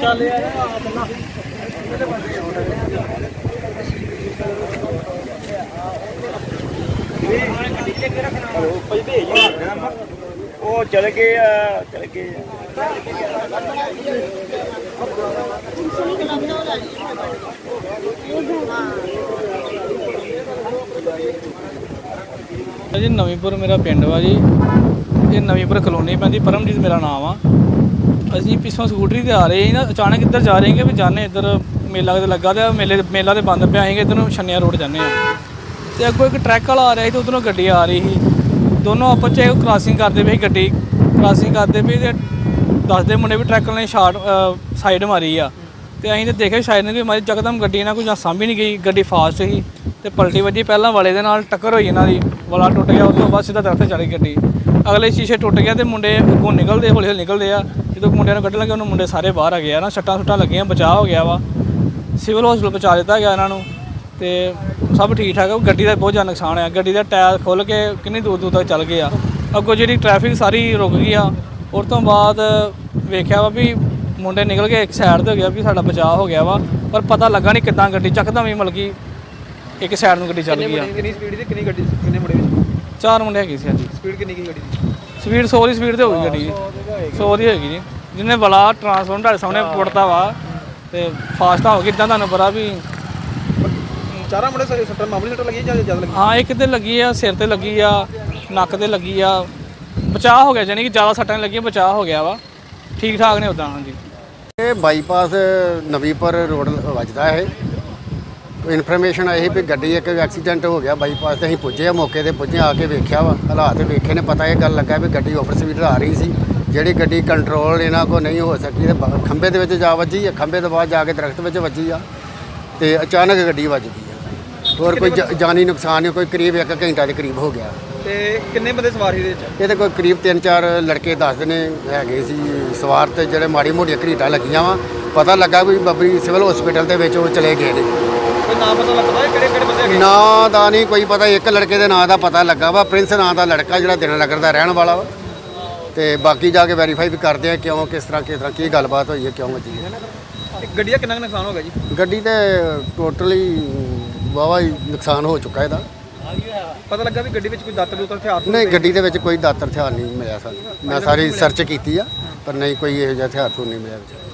ਚੱਲ ਯਾਰ ਆ ਬੰਨਾ ਉਹ ਚਲ ਗਏ ਆ ਚਲ ਗਏ ਜੀ, ਨਵੀਂਪੁਰ ਮੇਰਾ ਪਿੰਡ ਵਾ ਜੀ। ਇਹ ਨਵੀਂਪੁਰ ਕਲੋਨੀ ਪੈਂਦੀ, ਪਰਮਜੀਤ ਮੇਰਾ ਨਾਮ ਆ। ਅਸੀਂ ਪਿੱਛੋਂ ਸਕੂਟਰੀ ਤੇ ਆ ਰਹੇ ਸੀ ਨਾ, ਅਚਾਨਕ ਇੱਧਰ ਜਾ ਰਹੇ ਹਾਂ ਵੀ ਜਾਣੇ ਇੱਧਰ, ਮੇਲਾ ਕਿਤੇ ਲੱਗਾ ਤੇ ਮੇਲੇ, ਮੇਲਾ ਤੇ ਬੰਦ ਪਿਆ ਸੀਗਾ ਇੱਧਰ ਨੂੰ ਛੰਨਿਆ ਰੋਡ ਜਾਂਦੇ ਆ। ਤੇ ਅੱਗੋਂ ਇੱਕ ਟਰੱਕ ਵਾਲਾ ਆ ਰਿਹਾ ਸੀ ਤੇ ਉਧਰੋਂ ਗੱਡੀ ਆ ਰਹੀ ਸੀ। ਦੋਨੋਂ ਆਪਸ ਚ ਕ੍ਰਾਸਿੰਗ ਕਰਦੇ ਪਏ ਗੱਡੀ ਕ੍ਰਾਸਿੰਗ ਕਰਦੇ ਪਏ ਤੇ ਦੱਸਦੇ ਮੁੰਡੇ ਵੀ ਟਰੱਕ ਨੇ ਸ਼ਾਰਟ ਸਾਈਡ ਮਾਰੀ ਆ। ਤੇ ਅਸੀਂ ਤੇ ਦੇਖਿਆ ਸ਼ਾਇਦ ਨੇ ਵੀ ਮਾਰੀ ਜਕਦਮ ਗੱਡੀ ਇਹਨਾਂ ਕੋਈ ਜਾਂ ਸਾਂਭੀ ਨਹੀਂ ਗਈ, ਗੱਡੀ ਫਾਸਟ ਸੀ। ਤੇ ਪਲਟੀ ਵੱਜੀ, ਪਹਿਲਾਂ ਵਾਲੇ ਦੇ ਨਾਲ ਟੱਕਰ ਹੋਈ ਇਹਨਾਂ ਦੀ, ਵਾਲਾ ਟੁੱਟ ਗਿਆ ਉਸ ਤੋਂ ਬਾਅਦ ਸਿੱਧਾ ਦਰਖਤ ਚੜ ਗਈ ਗੱਡੀ। ਅਗਲੇ ਸ਼ੀਸ਼ੇ ਟੁੱਟ ਗਿਆ ਤੇ ਮੁੰਡੇ ਅੱਗੋਂ ਨਿਕਲਦੇ ਹੌਲੀ ਹੌਲੀ ਨਿਕਲਦੇ ਆ। ਜਦੋਂ ਮੁੰਡਿਆਂ ਨੂੰ ਕੱਢਣ ਲੱਗੇ ਉਹਨੂੰ ਮੁੰਡੇ ਸਾਰੇ ਬਾਹਰ ਆ ਗਏ ਆ ਨਾ। ਸੱਟਾਂ ਸੁੱਟਾਂ ਲੱਗੀਆਂ ਬਚਾਅ ਹੋ ਗਿਆ ਵਾ। ਸਿਵਲ ਹਸਪੀਟਲ ਪਹੁੰਚਾ ਦਿੱਤਾ ਗਿਆ ਇਹਨਾਂ ਨੂੰ ਤੇ ਸਭ ਠੀਕ ਠਾਕ ਆ ਗੱਡੀ ਦਾ ਬਹੁਤ ਜ਼ਿਆਦਾ ਨੁਕਸਾਨ ਆ ਗੱਡੀ ਦਾ ਟਾਇਰ ਖੁੱਲ ਕੇ ਕਿੰਨੀ ਦੂਰ ਦੂਰ ਤੱਕ ਚੱਲ ਗਏ ਆ। ਅੱਗੋਂ ਜਿਹੜੀ ਟ੍ਰੈਫਿਕ ਸਾਰੀ ਰੁਕ ਗਈ ਆ। ਉਸ ਤੋਂ ਬਾਅਦ ਵੇਖਿਆ ਵਾ ਵੀ ਮੁੰਡੇ ਨਿਕਲ ਕੇ ਇੱਕ ਸਾਈਡ ਤੇ ਹੋ ਗਿਆ ਵੀ ਸਾਡਾ ਬਚਾਅ ਹੋ ਗਿਆ ਵਾ। ਪਰ ਪਤਾ ਲੱਗਾ ਨਹੀਂ ਕਿੱਦਾਂ ਗੱਡੀ ਚੱਕਦਮ ਹੀ ਮਲ ਗਈ ਇੱਕ ਸਾਈਡ ਨੂੰ ਗੱਡੀ ਚੱਲ ਗਈ ਆ। ਕਿੰਨੀ ਸਪੀਡ ਦੀ ਕਿੰਨੀ ਗੱਡੀ ਕਿੰਨੇ ਮੁੰਡੇ ਵਿੱਚ? ਚਾਰ ਮੁੰਡੇ ਹੈਗੇ ਸੀ ਹਾਂਜੀ। ਸਪੀਡ ਕਿੰਨੀ ਕੀ ਗੱਡੀ ਦੀ? ਸਪੀਡ 100 ਦੀ ਸਪੀਡ ਤੇ ਹੋਊਗੀ ਗੱਡੀ ਦੀ। 100 ਦੀ ਹੋਏਗੀ ਜੀ। ਜਿਹਨੇ ਬਲਾ ਟਰਾਂਸਫਾਰਮਰ ਤੁਹਾਡੇ ਸਾਹਮਣੇ ਪੁੱਟਦਾ ਵਾ ਤੇ ਫਾਸਟ ਹੋ ਗਈ ਇਦਾਂ ਤੁਹਾਨੂੰ ਪਤਾ ਵੀ ਚਾਰਾਂ ਮੁੰਡੇ ਸਾਰੇ ਸੱਟਾਂ ਮਾਮੂਲੀ ਸੱਟਾਂ ਲੱਗੀਆਂ ਜਾਂ ਜ਼ਿਆਦਾ ਲੱਗੀਆਂ? ਹਾਂ ਇੱਕ ਤੇ ਲੱਗੀ ਆ ਸਿਰ ਤੇ ਲੱਗੀ ਆ ਨੱਕ ਤੇ ਲੱਗੀ ਆ। ਬਚਾਅ ਹੋ ਗਿਆ ਜਾਨੀ ਕਿ ਜ਼ਿਆਦਾ ਸੱਟਾਂ ਨਹੀਂ ਲੱਗੀਆਂ ਬਚਾਅ ਹੋ ਗਿਆ ਵਾ। ਠੀਕ ਠਾਕ ਨੇ ਉਦਾਂ ਹਾਂਜੀ। ਇਹ ਬਾਈਪਾਸ ਨਵੀਂਪੁਰ ਰੋਡ ਵੱਜਦਾ ਹੈ ਇਨਫੋਰਮੇਸ਼ਨ ਆਈ ਸੀ ਵੀ ਗੱਡੀ ਇੱਕ ਐਕਸੀਡੈਂਟ ਹੋ ਗਿਆ ਬਾਈਪਾਸ ਤੇ ਅਸੀਂ ਪੁੱਜੇ ਆ ਮੌਕੇ ਤੇ ਪੁੱਜੇ ਆ ਕੇ ਵੇਖਿਆ ਵਾ ਹਾਲਾਤ ਵੇਖੇ ਨੇ ਪਤਾ ਇਹ ਗੱਲ ਲੱਗਾ ਵੀ ਗੱਡੀ ਓਵਰ ਸਪੀਡ ਆ ਰਹੀ ਸੀ। ਜਿਹੜੀ ਗੱਡੀ ਕੰਟਰੋਲ ਇਹਨਾਂ ਕੋ ਨਹੀਂ ਹੋ ਸਕੀ ਤੇ ਬ- ਖੰਭੇ ਦੇ ਵਿੱਚ ਜਾ ਵੱਜੀ ਆ ਖੰਭੇ ਤੋਂ ਬਾਅਦ ਜਾ ਕੇ ਦਰਖਤ ਵਿੱਚ ਵੱਜੀ ਆ ਤੇ ਅਚਾਨਕ ਗੱਡੀ ਵੱਜ ਗਈ ਆ। ਹੋਰ ਕੋਈ ਜ- ਜਾਨੀ ਨੁਕਸਾਨ ਨਹੀਂ ਕੋਈ ਕਰੀਬ 1 ਘੰਟਾ ਦੇ ਕਰੀਬ ਹੋ ਗਿਆ। ਤੇ ਕਿੰਨੇ ਬੰਦੇ ਸਵਾਰ ਸੀ ਇਹਦੇ ਵਿੱਚ? ਇਹਦੇ ਕੋਈ ਕਰੀਬ 3-4 ਲੜਕੇ ਦੱਸਦੇ ਨੇ ਹੈਗੇ ਸੀ ਸਵਾਰ ਤੇ ਜਿਹੜੇ ਮਾੜੀ ਮੋਟੀਆਂ ਘਰੀਟਾਂ ਲੱਗੀਆਂ ਵਾ। ਪਤਾ ਲੱਗਾ ਵੀ ਬੱਬਰੀ ਸਿਵਲ ਹਸਪੀਟਲ ਦੇ ਵਿੱਚ ਉਹ ਚਲੇ ਗਏ ਨੇ। ਕੋਈ ਨਾਮ ਪਤਾ ਲੱਗਦਾ ਹੈ ਕਿਹੜੇ ਕਿਹੜੇ ਬੰਦੇ ਹੈਗੇ? ਨਾਂ ਦਾ ਨਹੀਂ ਕੋਈ ਪਤਾ ਇੱਕ ਲੜਕੇ ਦੇ ਨਾਂ ਦਾ ਪਤਾ ਲੱਗਾ ਵਾ। ਪ੍ਰਿੰਸ ਨਾਂ ਦਾ ਲੜਕਾ ਜਿਹੜਾ ਦਿਨ ਨਗਰ ਦਾ ਰਹਿਣ ਵਾਲਾ ਵਾ। ਤੇ ਬਾਕੀ ਜਾ ਕੇ ਵੈਰੀਫਾਈ ਵੀ ਕਰਦੇ ਆ ਕਿਉਂ ਕਿਸ ਤਰ੍ਹਾਂ ਕਿਸ ਤਰ੍ਹਾਂ ਕੀ ਗੱਲਬਾਤ ਹੋਈ ਹੈ ਕਿਉਂ ਵੱਜੀ ਹੈ। ਗੱਡੀ ਦਾ ਕਿੰਨਾ ਕੁ ਨੁਕਸਾਨ ਹੋ ਗਿਆ ਜੀ? ਗੱਡੀ ਤੇ ਟੋਟਲੀ ਵਾਵਾ ਹੀ ਨੁਕਸਾਨ ਹੋ ਚੁੱਕਾ ਇਹਦਾ। ਪਤਾ ਲੱਗਾ ਵੀ ਗੱਡੀ ਵਿੱਚ ਕੋਈ ਦਾਤਰ ਦੂਤਰ ਹਥਿਆਰ ਨਹੀਂ ਗੱਡੀ ਦੇ ਵਿੱਚ ਕੋਈ ਦਾਤਰ ਹਥਿਆਰ ਨਹੀਂ ਮਿਲਿਆ ਸਾਨੂੰ। ਮੈਂ ਸਾਰੀ ਸਰਚ ਕੀਤੀ ਆ ਪਰ ਨਹੀਂ ਕੋਈ ਇਹੋ ਜਿਹਾ ਹਥਿਆਰ ਤੋਂ ਨਹੀਂ ਮਿਲਿਆ ਵਿੱਚ।